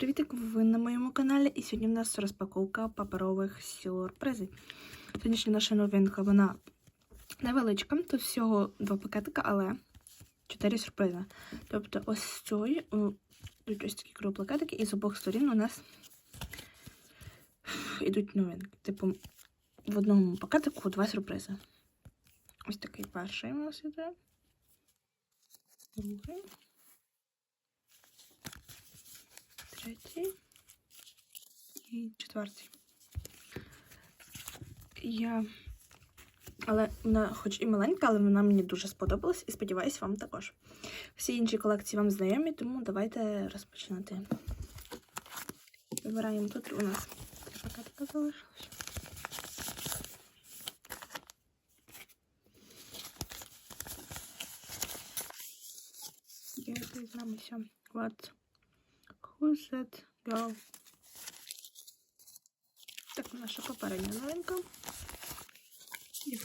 привітик! Ви на моєму каналі, і сьогодні в нас розпаковка паперових сюрпризів. Сьогоднішня наша новинка, вона невеличка. Тут всього два пакетика, але чотири сюрпризи. Тобто, ось цієї тут ось такі пакетики, і з обох сторін у нас йдуть новинки. Типу, в одному пакетику два сюрпризи. Ось такий перший у нас іде. Другий. Третій і четвертий. Я. Але вона, хоч і маленька, але вона мені дуже сподобалась і сподіваюся, вам також. Всі інші колекції вам знайомі, тому давайте розпочинати. Вибираємо тут у нас три пакетика залишилось. Я дізнаємося. What Who's that girl? Так, наша попередня новинка. І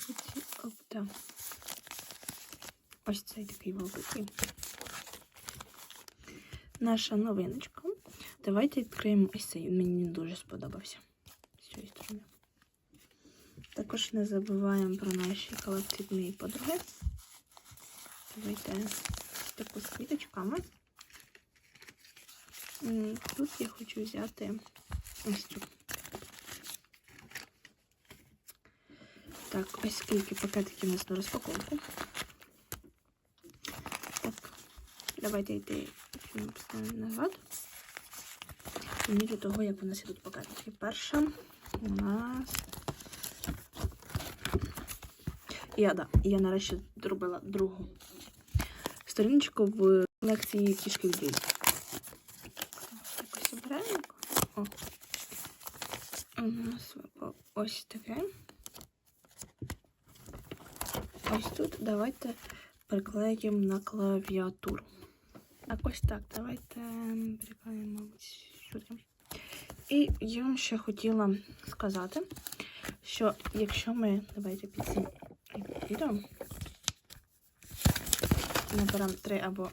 опта. Ось цей такий великий. Наша новиночка. Давайте відкриємо ось цей. Мені дуже сподобався. З цієї сторони. Також не забуваємо про наші колекційні подруги. Давайте таку з квіточками. Тут я хочу взяти ось цю. Так, ось скільки пакетиків у нас на розпаковку. Так, давайте йти назад. І до того, як у нас ідуть пакетики. Перша у нас. Я, да, я нарешті зробила другу сторіночку в лекції кішки в ділі. Якось обираємо. О. У нас ось таке. Ось тут давайте приклеїмо на клавіатуру. Так, ось так. Давайте приклеїмо сюди. І я вам ще хотіла сказати, що якщо ми давайте під цим відео наберемо 3 або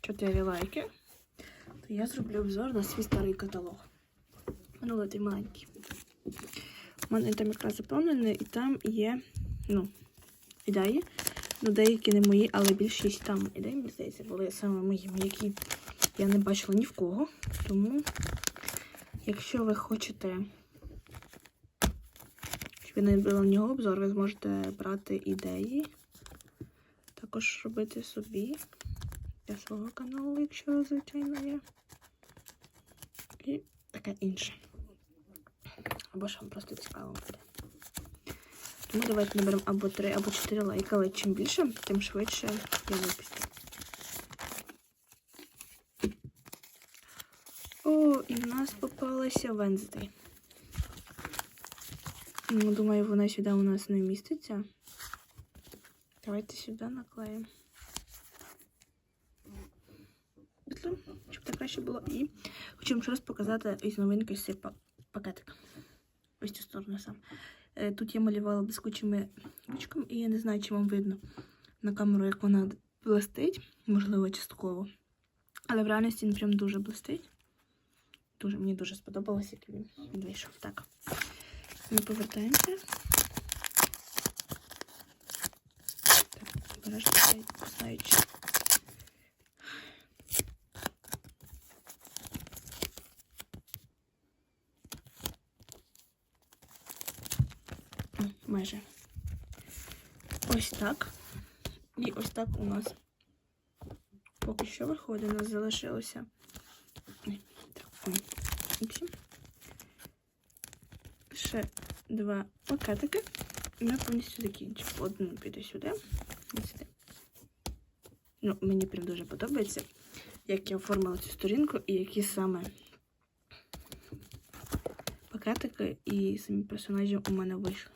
4 лайки, то я зроблю обзор на свій старий каталог. Той маленький. У мене там якраз заповнений, і там є, ну, ідеї. Ну, деякі не мої, але більшість там ідей, мені здається, були саме моїми, які я не бачила ні в кого. Тому, якщо ви хочете, щоб я не робила на нього обзор, ви зможете брати ідеї. Також робити собі для свого каналу, якщо, звичайно, є. І таке інше. Або ж вам просто цікаво буде. Тому давайте наберемо або 3, або 4 лайки, але чим більше, тим швидше я випустю. О, і в нас попалася Венздей. Ну, думаю, вона сюди у нас не міститься. Давайте сюди наклеїмо. Щоб так краще було. І хочу вам ще раз показати із новинки цей пакетик. Ось цю сторону сам. Е, Тут я малювала блискучими ручками, і я не знаю, чи вам видно на камеру, як вона блистить, можливо, частково. Але в реальності він прям дуже блистить. Дуже, Мені дуже сподобалося, як він вийшов. Так. Ми повертаємося. обережно кусаючи. Майже. Ось так. І ось так у нас поки що виходить, у нас залишилося. Ще два пакетики. І ми повністю закінчимо. Одну піде сюди. Ось Ну, Мені прям дуже подобається, як я оформила цю сторінку і які саме пакетики і самі персонажі у мене вийшли.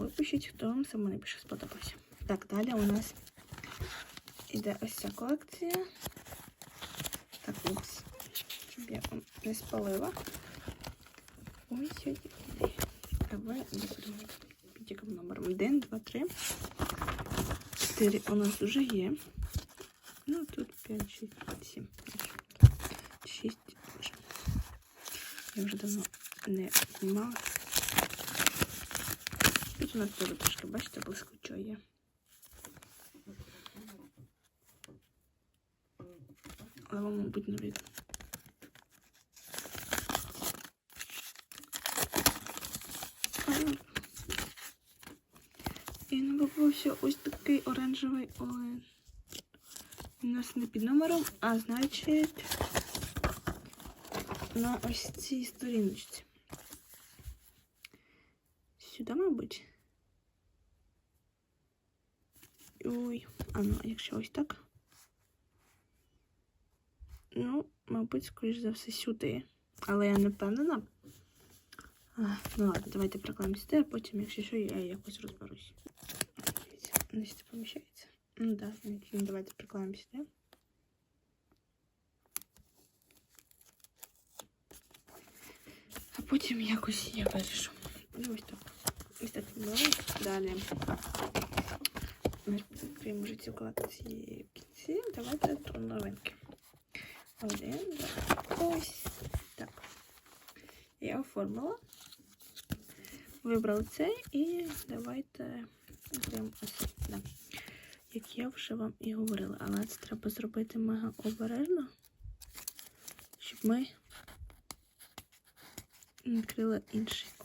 Випишіть, хто вам саме найбільше сподобався. Так, далі у нас іде ось ця колекція. Так, упс, щоб я вам не спалила. Ось ось. А ви не подумайте. Під номером 1, 2, 3. 4 у нас вже є. Ну, тут 5, 6, 7. Я вже давно не знімала. Тут у нас теж трошки, бачите, блискучо є. Але вам, мабуть, не видно. Але І не попався ось такий оранжевий олень. У нас не під номером, а значить на ось цій сторіночці. Сюди, мабуть. Ой, а ну, якщо ось так. Ну, мабуть, скоріш за все, сюди. Але я не впевнена. А, ну ладно, давайте приклеїмо сюди, а потім, якщо що, я якось розберусь. Не сюди поміщається. Ну да, ну, давайте приклеїмо сюди. А потім якось я вирішу. Ну, ось так. Ось так. Далі. Вже цю колекцію в кінці. Давайте про новинки. Один, два. Ось так. Я оформила. Вибрав цей і давайте зробимо ось. Да. Як я вже вам і говорила, але це треба зробити мега обережно, щоб ми відкрила інший. О.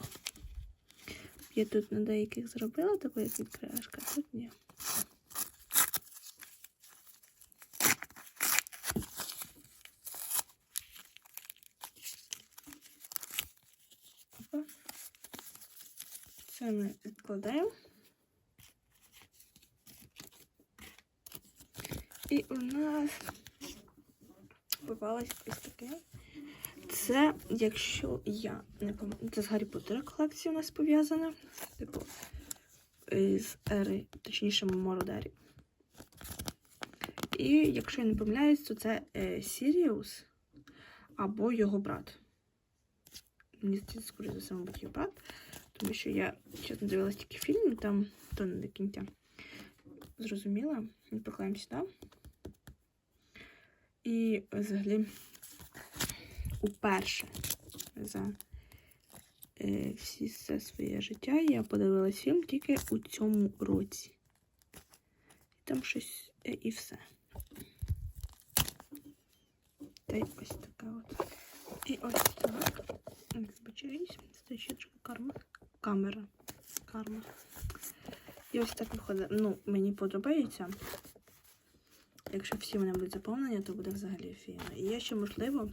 Я тут на деяких зробила таку, як відкривашка, тут ні. Ми відкладаємо. І у нас попалось ось таке. Це, якщо я не пам'ятаю, це з Гаррі Поттера колекція у нас пов'язана. Типу, з ери, точніше, Мородері. І якщо я не помиляюсь, то це е, Сіріус або його брат. Мені скоріше за все, мабуть, його брат. Тому що я чесно дивилась тільки фільм, там то не до кінця. Зрозуміла. Поклаємо сюди. І взагалі уперше за е, всі все своє життя я подивилась фільм тільки у цьому році. І там щось е, і все. Та й ось така от. І ось так. Це ще карма. Камера. Карма. І ось так виходить. Ну, мені подобається. Якщо всі вони будуть заповнені, то буде взагалі фігня. І я ще, можливо,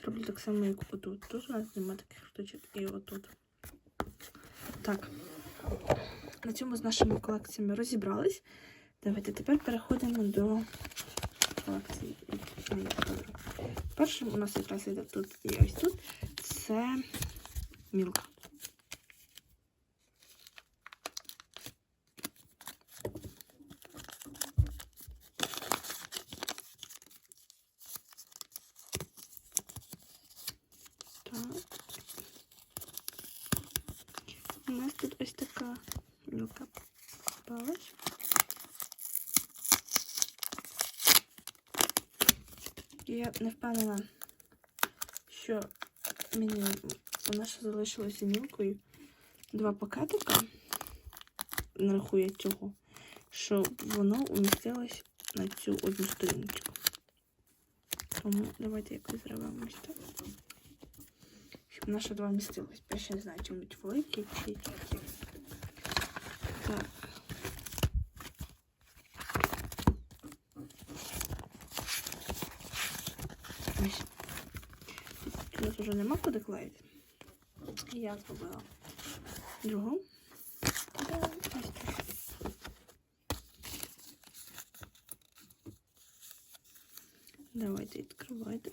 зроблю так само, як отут. Тут у нас немає таких штучок і отут. Так. На цьому з нашими колекціями розібрались. Давайте тепер переходимо до колекції. Першим у нас якраз йде тут і ось тут. Це мілка. У нас тут ось така мілка попалась. Я не впевнена, що мені вона ще залишилася мілкою два пакетика. Нарахує цього, щоб воно умістилось на цю одну сторіночку. Тому давайте якось зробимо ось так. Щоб наша два містилось. Я ще не знаю, чи будуть великі чи які. Так. Ось. Нас вже нема куди клеїти. Я зробила другу. Давайте відкривайте.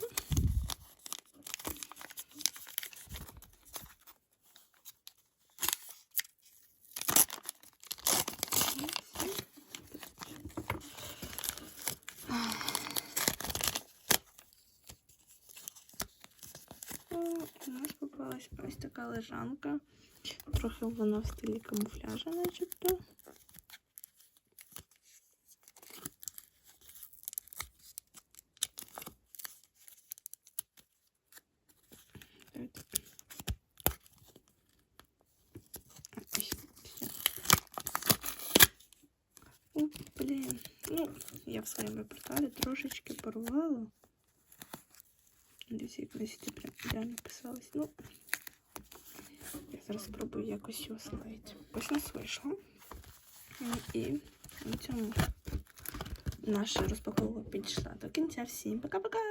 О, У нас попалась ось така лежанка. Трохи вона в стилі камуфляжа, начебто. О, блін. Ну, я в своєму репертуарі трошечки порвала. Десь як прям ідеально писалось. Ну, я зараз спробую якось його славити. Ось нас вийшло. І на цьому наша розпаковка підійшла до кінця. Всім пока-пока!